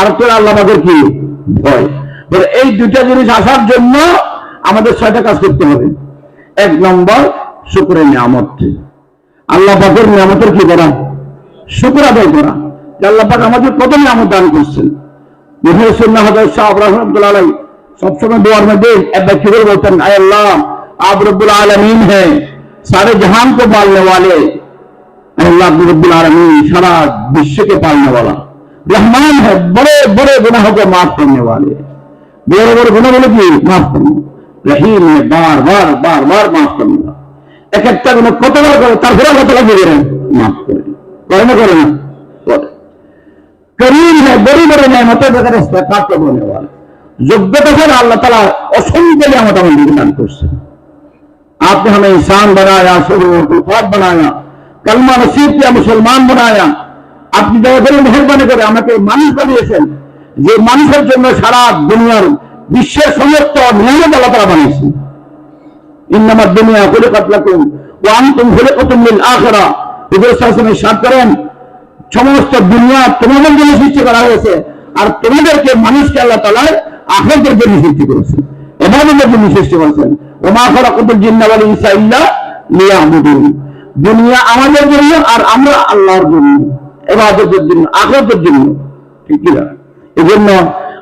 আর তো আল্লাহ পাকের কি ভয় বলে এই দুইটা জিনিস আসার জন্য আমাদের ছয়টা কাজ করতে হবে এক নম্বর শুক্রের নিয়ামত আল্লাহ পাকের নিয়ামতের কি করা শুক্র আদায় করা যে আল্লাহ পাক আমাদের কত নিয়ামত দান করছেন মুহসিন্না হজর শাহ রহমতুল্লাহ আলাই সবসময় দোয়ার মধ্যে এক ব্যক্তি করে বলতেন আয় আল্লাহ आप रब्बुल आलमीन है सारे जहान को पालने वाले अल्लाह रब्बुल आलमीन सारा विश्व के पालने वाला रहमान है बड़े बड़े गुनाहों को माफ करने वाले बड़े बड़े गुनाह बोले की माफ करने रहीम है बार बार बार बार माफ करने वाला এক একটা গুণ কতবার করে তারপরে কত লাগে করেন মাফ করে করে না করে না করে करीम है बड़ी बड़ी नेमतों वगैरह इस्तेकात को होने वाला योग्यता से अल्लाह ताला असंख्य नियामत हमें दान করছে आपने हमें इंसान बनाया सुल्फात बनाया कलमा नसीब किया मुसलमान बनाया আপনি দয়া করে মেহরবানি করে আমাকে মানুষ বানিয়েছেন, যে মানুষের জন্য সারা দুনিয়ার বিশ্বের সমস্ত আল্লাহ তারা বানিয়েছেন। ওয়া আনতুম লিল আখিরা। করেন। সমস্ত দুনিয়া তোমাদের জন্য সৃষ্টি করা হয়েছে আর তোমাদেরকে মানুষকে আল্লাহ তালা আখেরদের জন্য সৃষ্টি করেছেন এবাদতের জন্য সৃষ্টি করেছেন। ওমা ইনসা ইল্লা দুনিয়া আমাদের জন্য আর আমরা আল্লাহর জন্য। এবাদতের জন্য আখেরদের জন্য। ঠিক কি না এই জন্য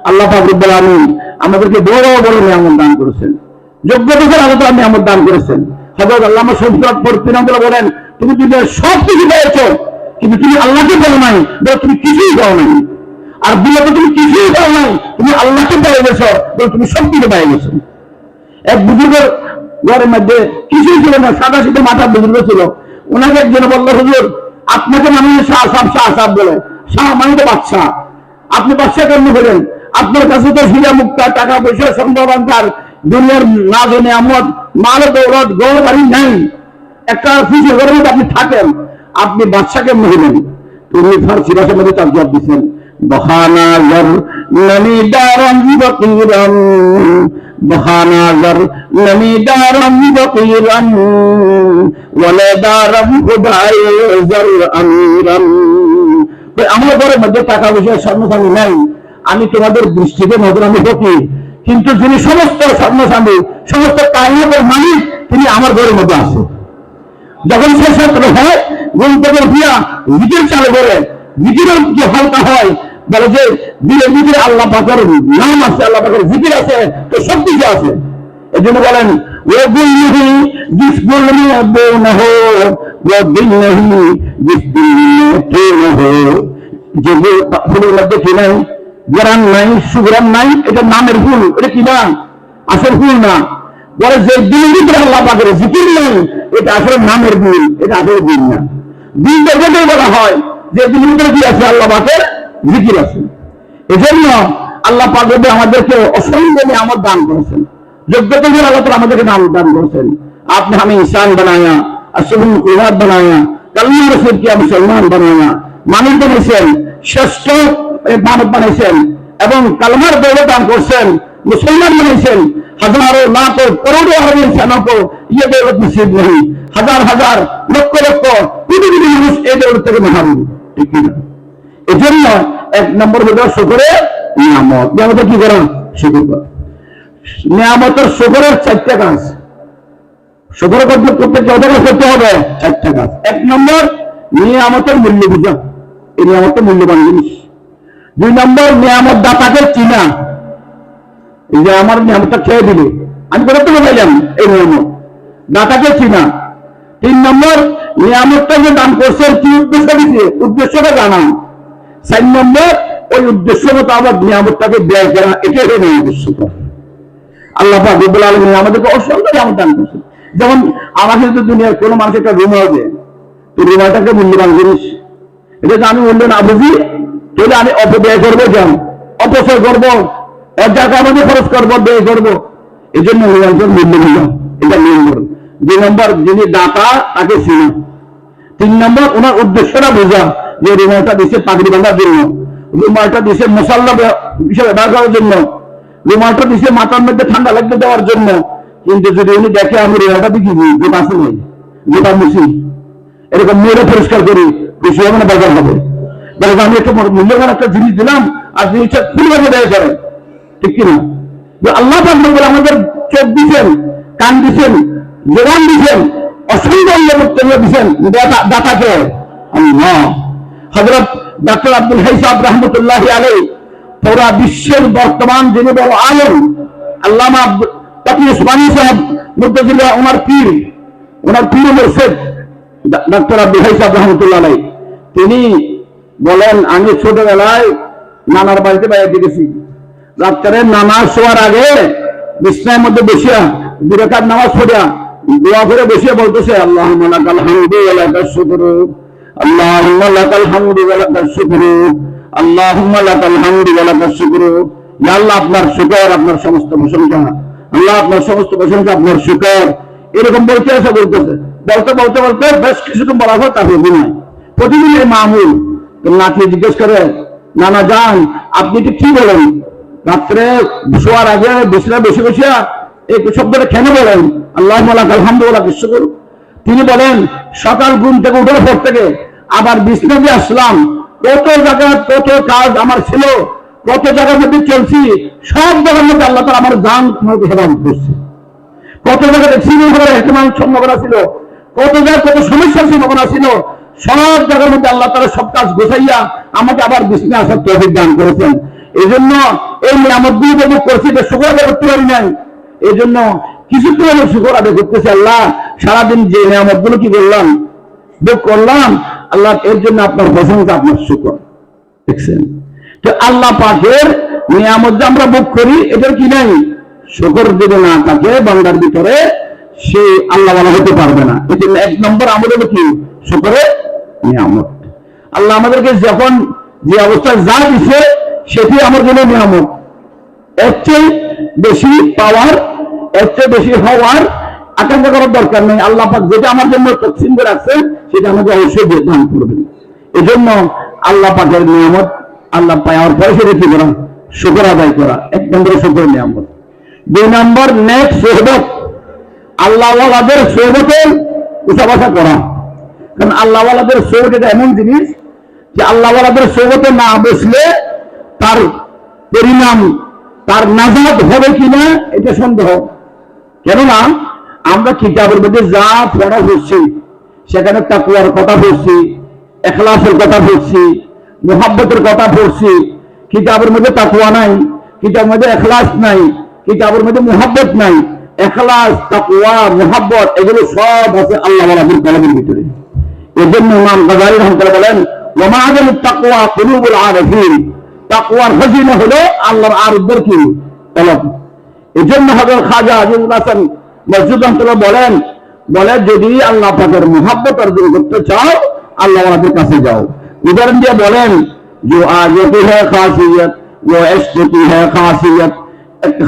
আল্লাহ পাক রব্বুল আলামিন আমাদেরকে বড় বড় নিয়ামত দান করেছেন। যোগ্যতা করে আল্লাহ তাআলা নিয়ামত দান করেছেন। হযরত আল্লামা শফিউল্লাহ ফরতিনামুল্লাহ বলেন, তুমি দুনিয়ার সব কিছু পেয়েছ, কিন্তু তুমি আল্লাহকে বলো নাই তুমি কিছুই পাও নাই। আর দুনিয়াতে তুমি কিছুই পাও নাই, তুমি আল্লাহকে পেয়ে গেছো, বলে তুমি সব কিছু পেয়ে গেছো। এক বুজুর্গের ঘরের মধ্যে কিছুই ছিল না সাদা সিধে মাথার বুজুর্গ ছিল। ওনাকে একজন বলল, হুজুর আপনাকে মানুষ শাহ সাহ শাহ সাহ বলে শাহ মানে তো বাচ্চা আপনি বাচ্চা কেমন হলেন? আপনার কাছে তো হিরা মুক্তা, টাকা পয়সা সম্ভাবনার দুনিয়ার না জেনে আমদ, মাল, দৌলত গড় বাড়ি নাই। একটা খুশি ঘরের মধ্যে আপনি থাকেন, আপনি বাচ্চাকে হলেন? তুমি ফার্সি ভাষার মধ্যে তার জবাব দিচ্ছেন বহানাজর নমিদারম বকিরম বহানাজর নমিদারম বকিরম, ওয়ালাদারম খুদাই জর আমিরম। আমার ঘরের মধ্যে টাকা পয়সা স্বর্ণস্বামী নাই। আমি তোমাদের দৃষ্টিতে নজর আমি বকি কিন্তু যিনি সমস্ত স্বর্ণস্বামী, সমস্ত কাহিনীর মালিক, তিনি আমার ঘরের মধ্যে আসে। যখন সে ছাত্র হয়, ঘুম থেকে উঠিয়া জিকির চালু করে জিকিরের যে হালকা হয় বলে যে দিলে জিকির আল্লাহ পাকের নাম আছে, আল্লাহ পাকের জিকির আছে, তো সব কিছু আছে? এই জন্য বলেন কে যে নাই নাই নাই, এটা নামের ফুল, এটা কি না আসল ফুল না। বলে যে দিলের ভিতরে আল্লাহ পাকের জিকির নেই, এটা আসলে নামের দিন এটা আসলে দিন না। দিন বলা হয়, যে দিলের ভিতরে কি আছে আল্লাহ পাকের? জিকির আছে এজন্য আল্লাহ পাক রব্বু আমাদেরকে অসংখ্য নিয়ামত দান করেছেন যোগ্যতা দিয়ে আল্লাহ তাআলা আমাদেরকে নাম দান করেছেন आपने हमें इंसान बनाया असलम कुरात बनाया कलमा रसूल किया मुसलमान बनाया মানুষ বানিয়েছেন শ্রেষ্ঠ মানব বানিয়েছেন এবং কালমার দৌড় দান করছেন मुसलमान বানিয়েছেন हजारों लाखों करोड़ों अरब इंसानों को ये दौलत नसीब नहीं हजार हजार লক্ষ লক্ষ কোটি কোটি মানুষ এই দৌলত থেকে মাহারুম ঠিক না এজন্য এক নম্বর হলো শুকরে নিয়ামত। নিয়ামত কি করা? শুকর করা। নিয়ামতের শুকরের চারটা কাজ। শুকর করতে করতে কত কাজ করতে হবে? চারটা কাজ। এক নম্বর, নিয়ামতের মূল্য বুঝা এই নিয়ামতের মূল্যবান জিনিস। দুই নম্বর নিয়ামত দাতাকে চিনা। এই যে আমার নিয়ামতটা খেয়ে দিলে আমি কোথা থেকে পাইলাম এই নিয়ামত। দাতাকে চিনা। তিন নম্বর, নিয়ামতটা যে দান করছে কি উদ্দেশ্য দিচ্ছে উদ্দেশ্যটা জানা। চার নম্বর, ওই উদ্দেশ্য মতো আবার নিয়ামতটাকে ব্যয় করা, এটাই হলো উদ্দেশ্য। আল্লাহ রব্বুল আলামিন আমাদেরকে অসংখ্য নিয়ামত দান করছেন। যেমন আমাকে যদি দুনিয়ার কোনো মানুষ একটা রুমাল দেয় তো রুমালটা একটা মূল্যবান জিনিস। এটা যদি আমি মূল্য না, বুঝি? তাহলে আমি অপব্যয় করব কেন? অপচয় করব? এক জায়গায় আমাদের খরচ করব, ব্যয় করব? এই জন্য রুমালটার মূল্য নিল এটা নম্বর দুই নম্বর, যিনি দাতা, তাকে চিনা। তিন নম্বর, ওনার উদ্দেশ্যটা বোঝা। যে রুমালটা দিচ্ছে পাগড়ি বাঁধার জন্য। রুমালটা দিচ্ছে মশাল্লা হিসেবে ব্যবহার করার জন্য। রুমালটা দিচ্ছে মাথার মধ্যে ঠান্ডা লাগতে দেওয়ার জন্য। কিন্তু যদি উনি দেখে, আমি রুমালটা দিচ্ছি গোটা আছে নাই গোটা মুছি এরকম মেরে পরিষ্কার করি, খুশি হবে না বাজার হবে। বলে আমি একটা মূল্যবান একটা জিনিস দিলাম, আর জিনিসটা খুলে দেয় করে। ঠিক কিনা? যে আল্লাহ বলে আমাদের চোখ দিচ্ছেন কান দিচ্ছেন জোগান দিচ্ছেন অঙ্গভুক্ত দিচ্ছেন দাতা- দাতাকে। আল্লাহ। হজরত ডক্টর আব্দুল হাইসাব রহমতুল্লাহ আলী পুরা বিশ্বের বর্তমান যিনি বড় আলম, আল্লামা তখন উসমানী সাহেব মুদ্দুল্লাহ ওনার পীর ওনার পীর মোর্শেদ ডক্টর আব্দুল হাইসাব রহমতুল্লাহ আলাই তিনি বলেন, আমি ছোটবেলায় নানার বাড়িতে বাইরে গেছি রাত্রে নামাজ শোয়ার আগে বিছনার মধ্যে বসিয়া দুরাকাত নামাজ পড়িয়া দোয়া করে বসিয়া বলতেছে আল্লাহ লাকাল হামদু শুকরু। হামদু ওয়া লাকাল শুকরু। আল্লাহুম্মা লাকাল হামদু ওয়া লাকাল শুকরু। ইয়া আল্লাহ, আপনার শুকর, আপনার সমস্ত প্রশংসা। আল্লাহ, আপনার সমস্ত প্রশংসা, আপনার শুকর। এরকম বলতে আছে, বলতেছে। বলতে বলতে বলতে বেশ কিছুক্ষণ বলা হয় তারপর ঘুমায় প্রতিদিন এই মামুল নাতি জিজ্ঞেস করে, নানা যান আপনি কি কি বলেন? রাত্রে শোয়ার আগে বসে বসে বসিয়া এই শব্দটা কেন বলেন? আল্লাহ আলহামদুলিল্লাহ বিশ্ব করু তিনি বলেন, সকাল ঘুম থেকে, উঠার পর থেকে আবার বিষ্ণুতে আসলাম। কত জায়গা কত কাজ আমার ছিল, কত জায়গার মধ্যে চলছি, সব জায়গার মধ্যে আল্লাহ তালা আমার গান হেফাজত করছে। কত সিভিল হওয়ার এহতেমাল সম্ভাবনা ছিল, কত জায়গায় কত সমস্যার সম্ভাবনা ছিল, সব জায়গার মধ্যে আল্লাহ তারা সব কাজ গোছাইয়া আমাকে আবার বিষ্ণু আসার তৌফিক দান করেছেন। এই জন্য এই নিয়ামতগুলো যে ভোগ করছি এটা শুকর আদায় করতে পারি নাই এই জন্য কিছুক্ষণ হলো শুকর আদায় করতেছে আল্লাহ। সারাদিন যে নিয়ামতগুলো কি করলাম? করলাম আল্লাহ এর জন্য আপনার প্রশংসা আপনার শুকর। দেখছেন? তো আল্লাহ পাকের নিয়ামত যে আমরা ভোগ করি, এটার কি নাই? শুকর যদি না থাকে বান্দার ভিতরে সে আল্লাহ বলা হতে পারবে না। এই জন্য এক নম্বর আমাদের কি? শুকরের নিয়ামত। আল্লাহ আমাদেরকে যখন যে অবস্থা যা দিছে, সেটি আমার জন্য নিয়ামত। এর চেয়ে বেশি পাওয়ার এর চেয়ে বেশি হওয়ার আকাঙ্ক্ষা করার দরকার নেই। আল্লাহ পাক যেটা আমার জন্য তকসিম করে রাখছেন সেটা আমাকে অবশ্যই দিয়ে দান করবেন এই জন্য আল্লাহ পাকের নিয়ামত, আল্লাহ পাওয়ার পরে সেটা কি করা? শুকর আদায় করা। এক নম্বরে শুকর নিয়ামত। দুই নম্বর নেক্সট সোহবত। আল্লাহওয়ালাদের সোহবতে উঠাবাসা করা। কারণ আল্লাহওয়ালাদের সোহবত এটা এমন জিনিস যে আল্লাহওয়ালাদের সোহবতে না বসলে তার পরিণাম, তার নাজাদ হবে কিনা, এটা সন্দেহ। কেননা আমরা কিতাবের মধ্যে যা পড়া হচ্ছে সেখানে তাকুয়ার কথা পড়ছি, এখলাসের কথা পড়ছি, মোহাব্বতের কথা পড়ছি। কিতাবের মধ্যে তাকুয়া নাই, কিতাবের মধ্যে এখলাস নাই, কিতাবের মধ্যে মোহাব্বত নাই। এখলাস তাকুয়া মোহাব্বত, এগুলো সব আছে আল্লাহ আলমীর কলমের ভিতরে। এই জন্য ইমাম গাজারি রহমতুল্লাহ বলেন ওমাদের তাকুয়া কুলুবুল আরফিন? তাকুয়ার খজিনা হলো আল্লাহর আরবদের কি? তলব এই জন্য হজরত খাজা আজিজুল হাসান মসজিদ অঞ্চলে বলেন, বলে যদি আল্লাহ পাকের মহাব্বত অর্জন করতে চাও, আল্লাহ আমাদের কাছে যাও। উদাহরণ দিয়ে বলেন যে আজতি খাসিয়ত ও এসতি খাসিয়ত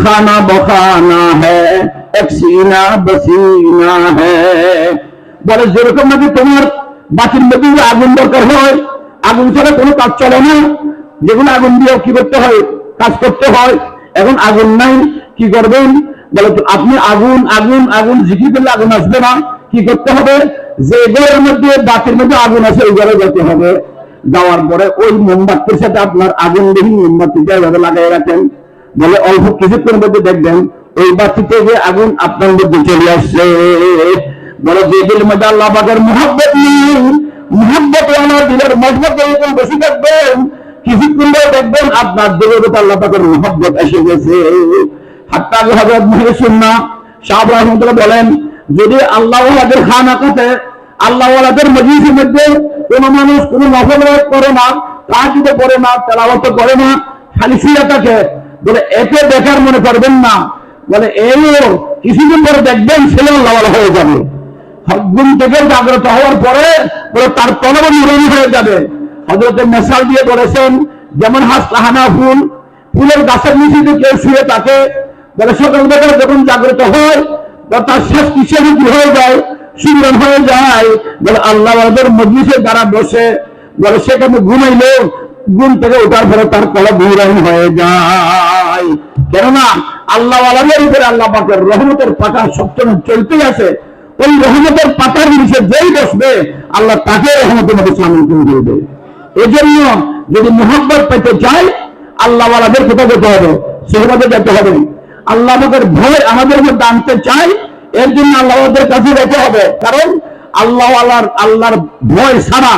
খানা বখানা এক সিনা বসিনা বলে, যেরকম নাকি তোমার বাতির মধ্যে আগুন দরকার হয়, আগুন ছাড়া কোনো কাজ চলে না। যেগুলো আগুন দিয়ে কি করতে হয়? কাজ করতে হয়। এখন আগুন নাই, কি করবেন? আপনি আগুন আগুন আগুন, ঝিকি করলে আগুন আসবে না। কি করতে হবে? যে ঘরের মধ্যে, বাতির মধ্যে আগুন আছে ওই ঘরে যেতে হবে। যাওয়ার পরে ওই মোমবাতির সাথে আপনার আগুন দেখি মোমবাতিটা এভাবে লাগাই রাখেন, বলে অল্প কিছুক্ষণের মধ্যে দেখবেন, ওই বাতি থেকে আগুন আপনার মধ্যে চলে আসছে। বলে, যে দিলের মধ্যে আল্লাহ পাকের মোহাব্বত নেই মোহাব্বত আমার দিলের মজবত এরকম বেশি দেখবেন। কিছুক্ষণ পরে দেখবেন, আপনার দিলের মধ্যে আল্লাহ পাকের মোহাব্বত এসে গেছে। বলেন, যদি আল্লাহ আল্লাহ মধ্যে মানুষ নফল করে না না, তেলাওয়াত করে না খালি শুয়ে থাকে বলে এতে দেখার মনে করবেন না। বলে কিছুদিন পরে দেখবেন ছেলে আল্লাহ হয়ে যাবে। ঘুম থেকে জাগ্রত হওয়ার পরে তার তলব হয়ে যাবে। হজরতের মেশাল দিয়ে বলেছেন, যেমন হাস ফুল, ফুলের গাছের নিচে কেউ শুয়ে থাকে বলে সকাল বেলা যখন জাগ্রত হয়, বা তার শেষ কিসের হয়ে যায় সুন্দর হয়ে যায় বলে আল্লাহ মজলিসের দ্বারা বসে বলে সেখানে ঘুমাইলেও ঘুম থেকে ওঠার পরে তার কলা ঘুরান হয়ে যায়। কেননা আল্লাহ আলমের উপরে আল্লাহ পাকের রহমতের পাতা সবসময় চলতেই আছে। ওই রহমতের পাতার নিচে যেই বসবে, আল্লাহ তাকে রহমতের মধ্যে সামিল করে দেবে। এজন্য যদি মোহাম্মত পেতে চাই আল্লাহওয়ালাদের কোথাও যেতে হবে সেগুলোতে যেতে হবে। আল্লাহ ভয় আমাদের মধ্যে আনতে চাই এর জন্য আল্লাহদের কাছে যেতে হবে। কারণ আল্লাহ আল্লাহর আল্লাহর ভয় ছাড়া